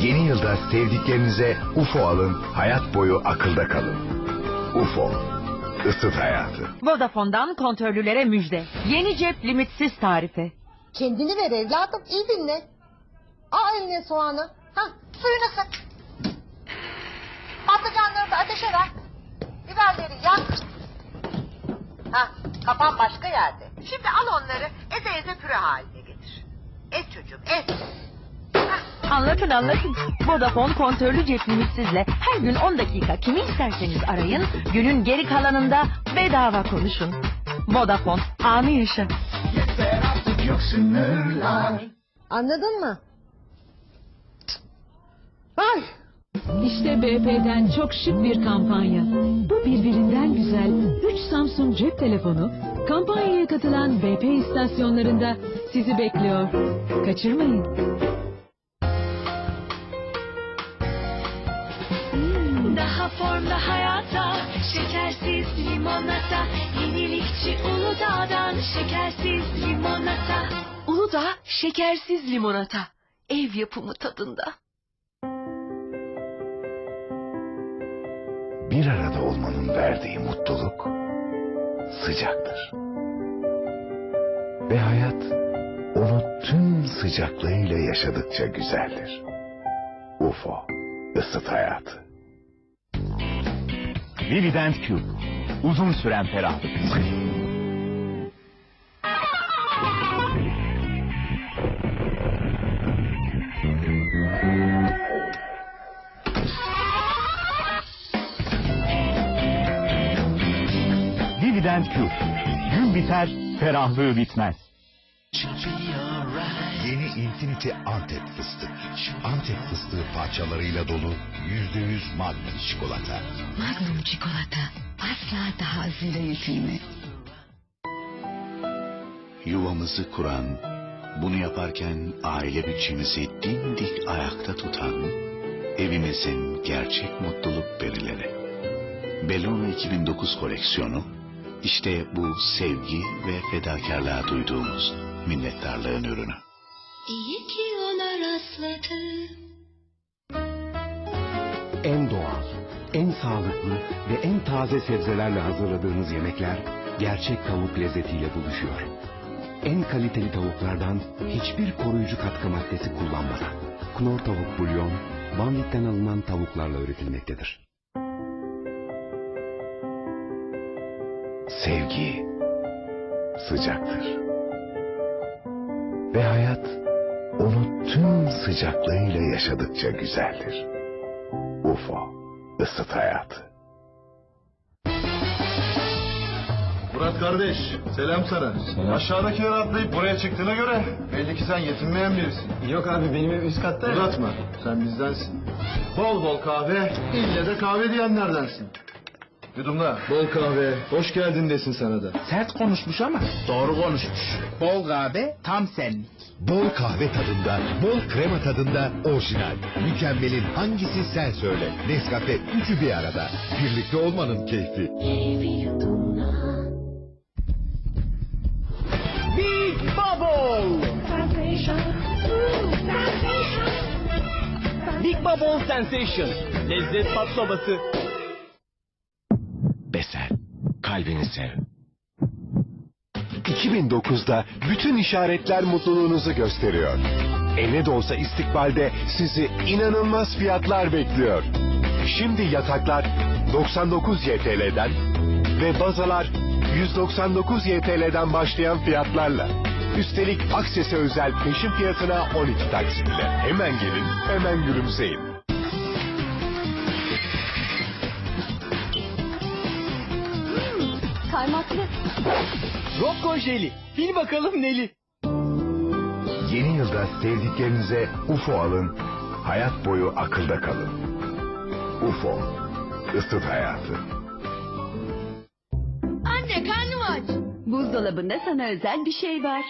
Yeni yılda sevdiklerinize UFO alın, hayat boyu akılda kalın. UFO, ısıt hayatı. Vodafone'dan kontörlülere müjde. Yeni cep limitsiz tarife. Kendini ver evladım iyi dinle. Al eline soğanı. Ha, suyunu sık. Patlıcanları da ateşe ver. Biberleri yak. Ha, kafan başka yerde. Şimdi al onları eze eze püre haline getir. Et çocuğum et. Anlatın anlatın. Vodafone kontörlü cep limitsizle her gün 10 dakika kimi isterseniz arayın. Günün geri kalanında bedava konuşun. Vodafone anı yaşa. Anladın mı? Ay. İşte BP'den çok şık bir kampanya. Bu birbirinden güzel 3 Samsung cep telefonu kampanyaya katılan BP istasyonlarında sizi bekliyor. Kaçırmayın. Şekersiz limonata Uludağ şekersiz limonata Ev yapımı tadında Bir arada olmanın verdiği mutluluk sıcaktır. Ve hayat onu tüm sıcaklığıyla yaşadıkça güzeldir. UFO, ısıt hayatı. Vivident Cube. Uzun süren ferahlık. Vivident Cube. Gün biter, ferahlığı bitmez. Yeni Infinity Antep fıstık. Antep fıstığı parçalarıyla dolu yüzde yüz Magnum çikolata. Magnum çikolata asla daha azıyla yetinme. Yuvamızı kuran, bunu yaparken aile bütçemizi dimdik ayakta tutan, evimizin gerçek mutluluk perileri. Bellona 2009 koleksiyonu, işte bu sevgi ve fedakarlığa duyduğumuz minnettarlığın ürünü. İyi ki ona rastladım En doğal, en sağlıklı ve en taze sebzelerle hazırladığınız yemekler gerçek tavuk lezzetiyle buluşuyor. En kaliteli tavuklardan hiçbir koruyucu katkı maddesi kullanmadan Knor Tavuk Bulyon, Banvit'ten alınan tavuklarla üretilmektedir. Sevgi sıcaktır. Ve hayat onu tüm sıcaklığıyla yaşadıkça güzeldir. UFO, ısıt hayatı. Murat kardeş, selam sana. Aşağıdakileri atlayıp buraya çıktığına göre belli ki sen yetinmeyen birisin. Yok abi benim ev üst katta. Uzatma, sen bizdensin. Bol bol kahve, ille de kahve diyenlerdensin. Yudumla. Bol kahve, hoş geldin desin sana da. Sert konuşmuş ama doğru konuşmuş. Bol kahve tam senlik. Bol kahve tadında, bol krema tadında orijinal. Mükemmelin hangisi sen söyle. Nescafe üçü bir arada. Birlikte olmanın keyfi. Big Bubble. Big Bubble Sensation. Lezzet patlaması. Kalbini sev. 2009'da bütün işaretler mutluluğunuzu gösteriyor. E ne de olsa istikbalde sizi inanılmaz fiyatlar bekliyor. Şimdi yataklar 99 YTL'den ve bazalar 199 YTL'den başlayan fiyatlarla. Üstelik Akses'e özel peşin fiyatına 12 taksitle. Hemen gelin, hemen gülümseyin. Kaymaklı. Rocco jeli. Bil bakalım neli. Yeni yılda sevdiklerinize UFO alın, hayat boyu akılda kalın. UFO, ısıt hayatı. Anne karnım aç Buzdolabında sana özel bir şey var.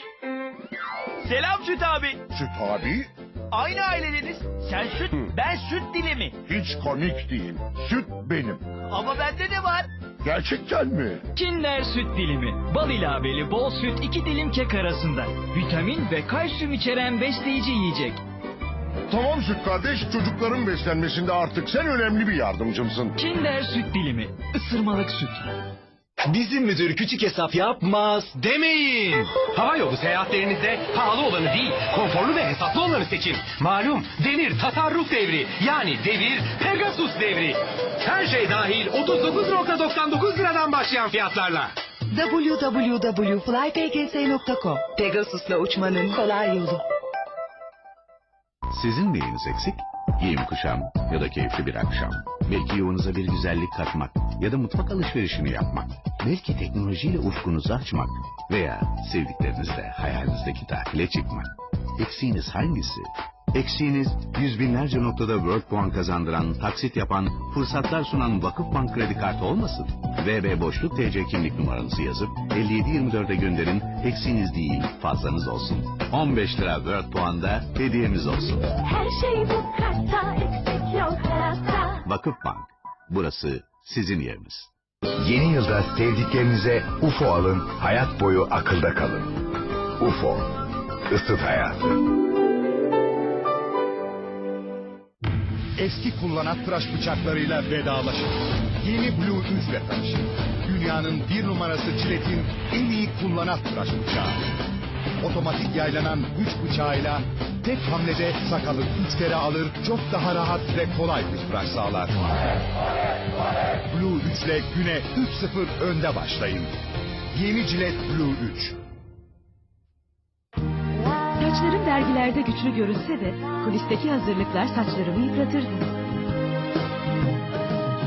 Selam Süt abi. Süt abi, Aynı aileleriz. Sen süt, ben süt dilimi. hiç komik değil. Süt benim. Ama bende de var. Gerçekten mi? Kinder süt dilimi. Bal ilaveli bol süt iki dilim kek arasında. Vitamin ve kalsiyum içeren besleyici yiyecek. Tamam süt kardeş çocukların beslenmesinde artık sen önemli bir yardımcımsın. Kinder süt dilimi. Isırmalık süt. Bizim müdür küçük hesap yapmaz demeyin. Hava yolu seyahatlerinizde pahalı olanı değil, konforlu ve hesaplı olanı seçin. Malum devir tasarruf devri. Yani devir Pegasus devri. Her şey dahil 39.99 liradan başlayan fiyatlarla. www.flypgs.com Pegasus'la uçmanın kolay yolu. Sizin neyiniz eksik? Giyim kuşam ya da keyifli bir akşam. Belki yuvanıza bir güzellik katmak ya da mutfak alışverişini yapmak. Belki teknolojiyle ufkunuzu açmak veya sevdiklerinizle hayalinizdeki tatile çıkmak. Eksiğiniz hangisi? Eksiğiniz yüz binlerce noktada World Puan kazandıran, taksit yapan, fırsatlar sunan Vakıfbank kredi kartı olmasın. VB boşluk TC kimlik numaranızı yazıp 5724'e gönderin. Eksiğiniz değil, fazlanız olsun. 15 lira World Puan'da hediyemiz olsun. Her şey bu kartta eksik yok hayatta. Vakıfbank. Burası sizin yeriniz. Yeni yılda sevdiklerinize UFO alın, hayat boyu akılda kalın. UFO, ısıt hayatı. Eski kullanan tıraş bıçaklarıyla vedalaşın. Yeni Blue 3 ile tanışın. Dünyanın bir numarası Çilet'in en iyi kullanan tıraş bıçağı. Otomatik yaylanan güç bıçağıyla tek hamlede sakalı 3 kere alır, çok daha rahat ve kolay bir tıraş sağlar. Blue 3 ile güne 3-0 önde başlayın. Yeni Cilet Blue 3. Saçlarım dergilerde güçlü görünse de kulisteki hazırlıklar saçlarımı yıpratırdı.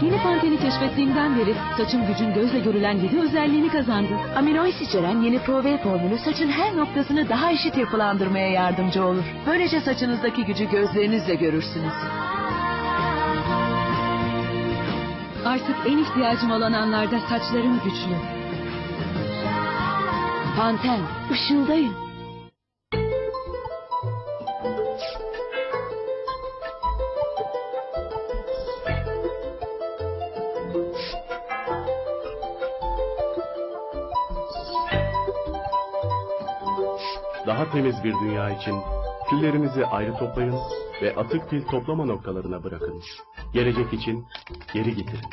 Yeni Panten'i keşfettiğimden beri saçım gücün gözle görülen yedi özelliğini kazandı. Aminois içeren yeni Pro-V formülü saçın her noktasını daha eşit yapılandırmaya yardımcı olur. Böylece saçınızdaki gücü gözlerinizle görürsünüz. Artık en ihtiyacım olan anlarda saçlarım güçlü. Panten, ışıldayın. Daha temiz bir dünya için küllerinizi ayrı toplayın ve atık pil toplama noktalarına bırakın. Gelecek için geri getirin.